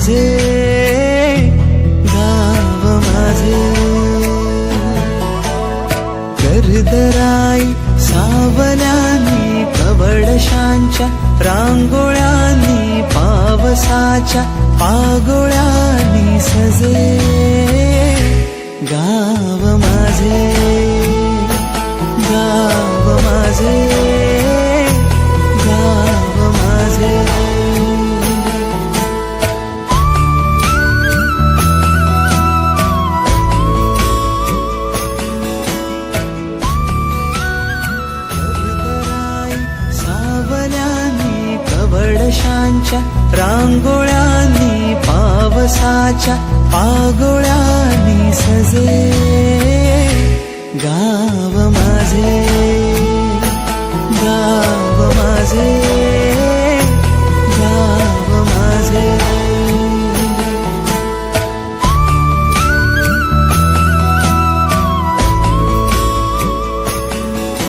माझे गाव माझे. करदराई सावलानी कवडशांच्या रांगोळ्यांनी पावसाच्या पागोळ्यांनी सजे. गाव माझे गाव माझे. कवडशांच्या रांगोळ्यांनी पावसाच्या पागोळ्यांनी सज